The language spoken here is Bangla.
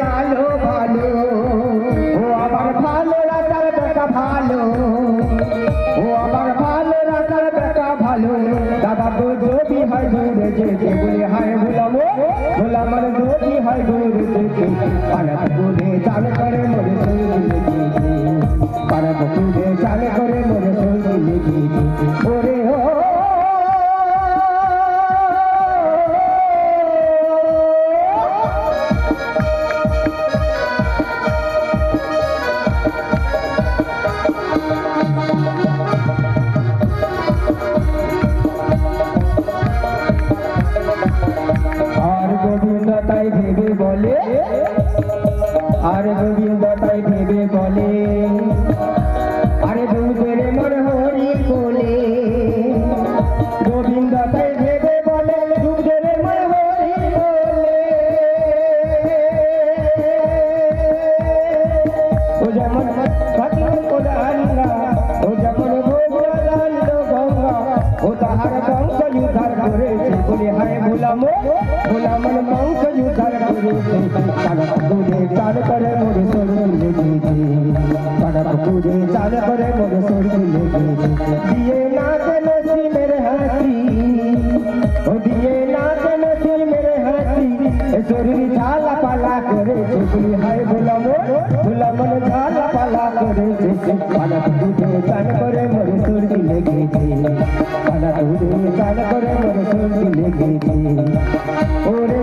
কালো ভালো। ও আবার ভালো রাতার বেটা ভালো। ও আবার ভালো রাতার বেটা ভালো। দাদা তো যদি হয় দূরে যেতে, বলে হায় ভুলাম ভুলামার যদি হয় দূরে যেতে পাড়া পুকুরে চাল করে মরে সঙ্গে লেগেছে পাড়া চাল করে মরে সঙ্গে ওরে তাই ভেবে বলে। আর গোবিন্দ তাই ভেবে বলে, আরে দুধের মন হরি কোলে। গোবিন্দ তাই ভেবে বলে দুধের মন হরি কোলে। ও যেমন तड़प तुझे चाल करे मुझे सोच लेगी तड़प तुझे चाल करे मुझे सोच लेगी दिए ना नसी मेरे हाथी ओ दिए ना नसी मेरे हाथी सोरी झाला पाला करे छोकरी है गुलामो गुलामन झाला पाला करे जैसे तड़प तुझे चाल करे मुझे सोच लेगी तड़प तुझे चाल करे मुझे सोच लेगी ओरे